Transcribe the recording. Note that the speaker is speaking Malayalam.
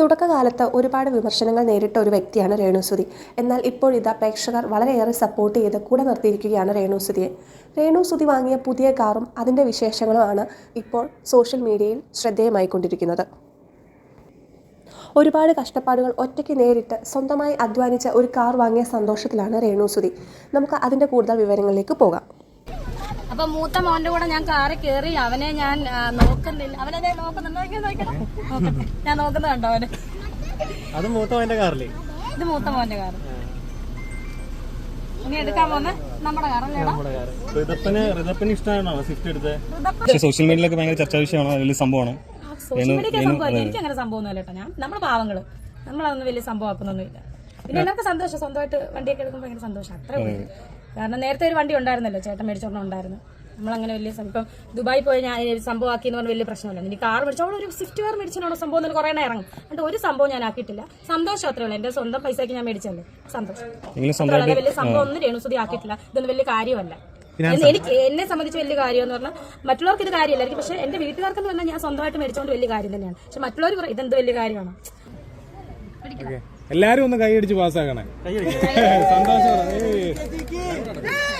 തുടക്കകാലത്ത് ഒരുപാട് വിമർശനങ്ങൾ നേരിട്ട ഒരു വ്യക്തിയാണ് രേണുസുതി. എന്നാൽ ഇപ്പോൾ ഇതാ പ്രേക്ഷകർ വളരെയേറെ സപ്പോർട്ട് ചെയ്ത് കൂടെ നിർത്തിയിരിക്കുകയാണ് രേണുസുതിയെ. രേണുസുതി വാങ്ങിയ പുതിയ കാറും അതിന്റെ വിശേഷങ്ങളുമാണ് ഇപ്പോൾ സോഷ്യൽ മീഡിയയിൽ ശ്രദ്ധേയമായിക്കൊണ്ടിരിക്കുന്നത്. ഒരുപാട് കഷ്ടപ്പാടുകൾ ഒറ്റയ്ക്ക് നേരിട്ട് സ്വന്തമായി അധ്വാനിച്ച ഒരു കാർ വാങ്ങിയ സന്തോഷത്തിലാണ് രേണുസുതി. നമുക്ക് അതിന്റെ കൂടുതൽ വിവരങ്ങളിലേക്ക് പോകാം. അപ്പൊ മൂത്ത മോന്റെ കൂടെ ഞാൻ കാറി കേറി അവനെ ഞാൻ നോക്കുന്നില്ല. അവനെ നോക്കുന്നുണ്ട്. ഞാൻ നോക്കുന്നത് കണ്ടോ അവന്? അത് മൂത്ത മോന്റെ കാറില്ലേ ഇത് മൂത്ത മോന്റെ കാറ്. സോഷ്യൽ മീഡിയയിലൊക്കെ ഭയങ്കര ചർച്ചാ വിഷയമാണോ? വലിയ സംഭവമാണ്? സോഷ്യൽ മീഡിയ സംഭവം എനിക്ക് അങ്ങനെ സംഭവമൊന്നുമില്ല കേട്ടോ ഞാൻ. നമ്മുടെ പാവങ്ങൾ. നമ്മളതൊന്നും വലിയ സംഭവമാക്കുന്നൊന്നുമില്ല. പിന്നെ എല്ലാവർക്കും സന്തോഷം. സ്വന്തമായിട്ട് വണ്ടിയൊക്കെ എടുക്കുമ്പോൾ ഭയങ്കര സന്തോഷം. അത്രേ ഉള്ളൂ. കാരണം നേരത്തെ ഒരു വണ്ടി ഉണ്ടായിരുന്നല്ലോ ചേട്ടൻ മേടിച്ചോണ്ട് ഉണ്ടായിരുന്നു. നമ്മളങ്ങനെ വലിയ സംഭവം ഇപ്പം ദുബായി പോയി ഞാൻ സംഭവമാക്കി എന്ന് പറഞ്ഞാൽ വലിയ പ്രശ്നമല്ല. ഇനി കാർ മേടിച്ചോളൂ ഒരു സ്വിഫ്റ്റ് കാർ മേടിച്ചാണോ സംഭവം എന്നൊരു കുറേ എണ്ണം ഇറങ്ങും അതുകൊണ്ട് ഒരു സംഭവം ഞാൻ ആക്കിയിട്ടില്ല. സന്തോഷം അത്രേ ഉള്ളൂ. എന്റെ സ്വന്തം പൈസയ്ക്ക് ഞാൻ മേടിച്ചല്ലേ സന്തോഷം. എങ്കിലും അത്രേ വലിയ സംഭവം ഒന്നും രേണുസുതി ആക്കിയിട്ടില്ല. ഇതൊന്നും വലിയ കാര്യമല്ല. എന്ന് എനിക്ക് എന്നെ സംബന്ധിച്ച് വലിയ കാര്യം എന്ന് പറഞ്ഞാൽ മറ്റുള്ളവർക്ക് ഇത് കാര്യമല്ലായിരിക്കും പക്ഷെ എന്റെ വീട്ടുകാർക്ക് എന്ന് പറഞ്ഞാൽ ഞാൻ സ്വന്തമായിട്ട് മേടിച്ചോണ്ട് വലിയ കാര്യം തന്നെയാണ്. പക്ഷെ മറ്റുള്ളവർ ഇതെന്ത് വലിയ കാര്യമാണ്? എല്ലാരും ഒന്ന് കൈയടിച്ച് പാസ്സാക്കണേ സന്തോഷം.